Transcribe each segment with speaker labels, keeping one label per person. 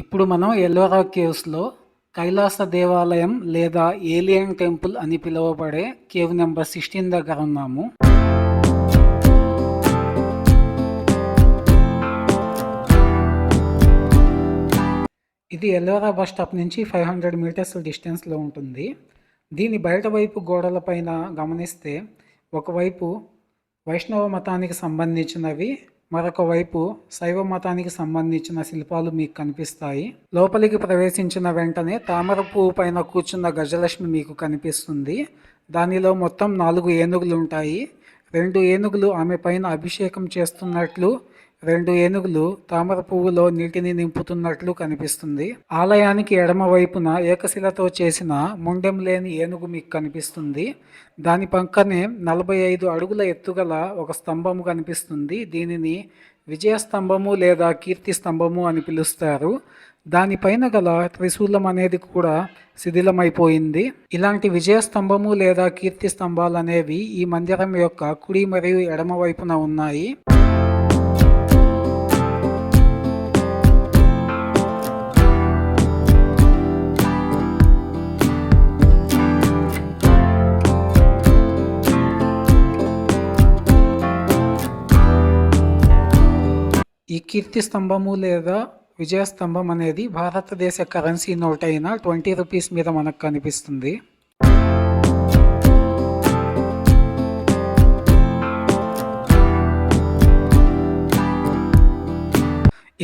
Speaker 1: ఇప్పుడు మనం ఎల్లోరా కేవ్స్లో కైలాస దేవాలయం లేదా ఏలియన్ టెంపుల్ అని పిలువబడే కేవ్ నెంబర్ సిక్స్టీన్ దగ్గర ఉన్నాము. ఇది ఎల్లోరా బస్ స్టాప్ నుంచి ఫైవ్ హండ్రెడ్ మీటర్స్ డిస్టెన్స్లో ఉంటుంది. దీని బయట వైపు గోడల పైన గమనిస్తే ఒకవైపు వైష్ణవ మతానికి సంబంధించినవి మరొక వైపు శైవ మతానికి సంబంధించిన శిల్పాలు మీకు కనిపిస్తాయి. లోపలికి ప్రవేశించిన వెంటనే తామర పువ్వు పైన కూర్చున్న గజలక్ష్మి మీకు కనిపిస్తుంది. దానిలో మొత్తం నాలుగు ఏనుగులు ఉంటాయి. రెండు ఏనుగులు ఆమె పైన అభిషేకం చేస్తున్నట్లు రెండు ఏనుగులు తామర పువ్వులో నీటిని నింపుతున్నట్లు కనిపిస్తుంది. ఆలయానికి ఎడమ వైపున ఏకశిలతో చేసిన ముండెం లేని ఏనుగు మీకు కనిపిస్తుంది. దాని పక్కనే నలభై ఐదు అడుగుల ఎత్తుగల ఒక స్తంభము కనిపిస్తుంది. దీనిని విజయ స్తంభము లేదా కీర్తి స్తంభము అని పిలుస్తారు. దానిపైన గల త్రిశూలం అనేది కూడా శిథిలమైపోయింది. ఇలాంటి విజయ స్తంభము లేదా కీర్తి స్తంభాలు అనేవి ఈ మందిరం యొక్క కుడి మరియు ఎడమ వైపున ఉన్నాయి. కీర్తి స్తంభము లేదా విజయ స్తంభం అనేది భారతదేశ కరెన్సీ నోట్ అయిన ట్వంటీ రూపీస్ మీద మనకు కనిపిస్తుంది.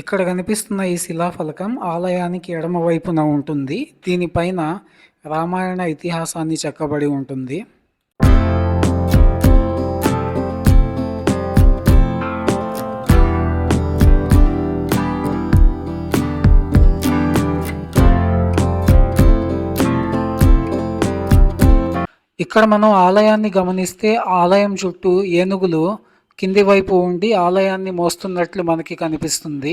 Speaker 1: ఇక్కడ కనిపిస్తున్న ఈ శిలాఫలకం ఆలయానికి ఎడమ వైపున ఉంటుంది. దీనిపైన రామాయణ ఇతిహాసాన్ని చెక్కబడి ఉంటుంది. ఇక్కడ మనం ఆలయాన్ని గమనిస్తే ఆలయం చుట్టూ ఏనుగులు కింది వైపు ఉండి ఆలయాన్ని మోస్తున్నట్లు మనకి కనిపిస్తుంది.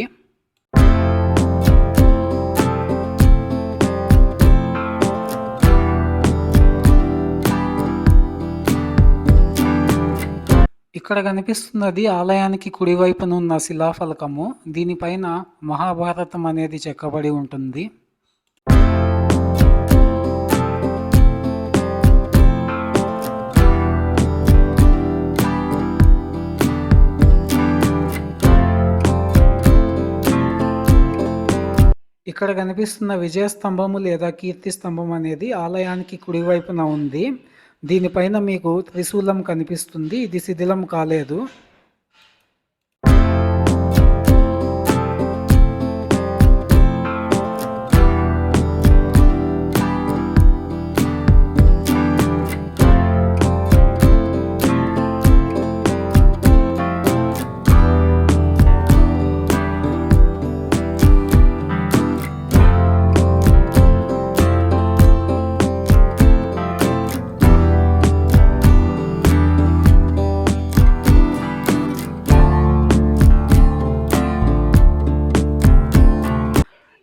Speaker 1: ఇక్కడ కనిపిస్తున్నది ఆలయానికి కుడివైపున ఉన్న శిలాఫలకము. దీనిపైన మహాభారతం అనేది చెక్కబడి ఉంటుంది. ఇక్కడ కనిపిస్తున్న విజయ స్తంభము లేదా కీర్తి స్తంభం అనేది ఆలయానికి కుడివైపున ఉంది. దీనిపైన మీకు త్రిశూలం కనిపిస్తుంది. ఇది శిథిలం కాలేదు.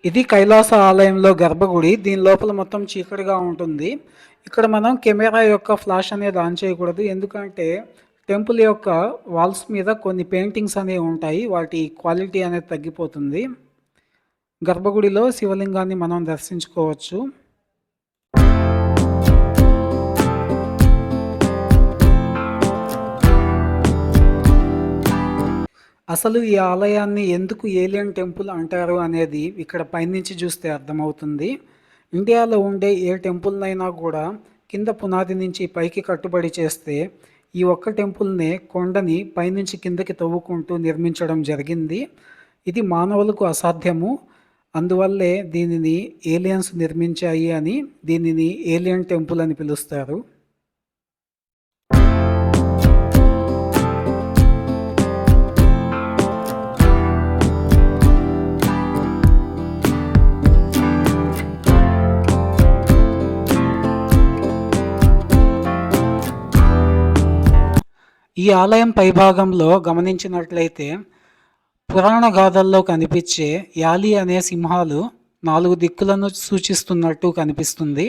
Speaker 1: ఇది కైలాస ఆలయంలో గర్భగుడి. దీని లోపల మొత్తం చీకటిగా ఉంటుంది. ఇక్కడ మనం కెమెరా యొక్క ఫ్లాష్ అనేది ఆన్ చేయకూడదు. ఎందుకంటే టెంపుల్ యొక్క వాల్స్ మీద కొన్ని పెయింటింగ్స్ అనేవి ఉంటాయి. వాటి క్వాలిటీ అనేది తగ్గిపోతుంది. గర్భగుడిలో శివలింగాన్ని మనం దర్శించుకోవచ్చు. అసలు ఈ ఆలయాన్ని ఎందుకు ఏలియన్ టెంపుల్ అంటారు అనేది ఇక్కడ పైనుంచి చూస్తే అర్థమవుతుంది. ఇండియాలో ఉండే ఏ టెంపుల్నైనా కూడా కింద పునాది నుంచి పైకి కట్టుబడి చేస్తే ఈ ఒక్క టెంపుల్నే కొండని పైనుంచి కిందకి తవ్వుకుంటూ నిర్మించడం జరిగింది. ఇది మానవులకు అసాధ్యము. అందువల్లే దీనిని ఏలియన్స్ నిర్మించాయి అని దీనిని ఏలియన్ టెంపుల్ అని పిలుస్తారు. ఈ ఆలయం పైభాగంలో గమనించినట్లయితే పురాణ గాథల్లో కనిపించే యాలి అనే సింహాలు నాలుగు దిక్కులను సూచిస్తున్నట్టు కనిపిస్తుంది.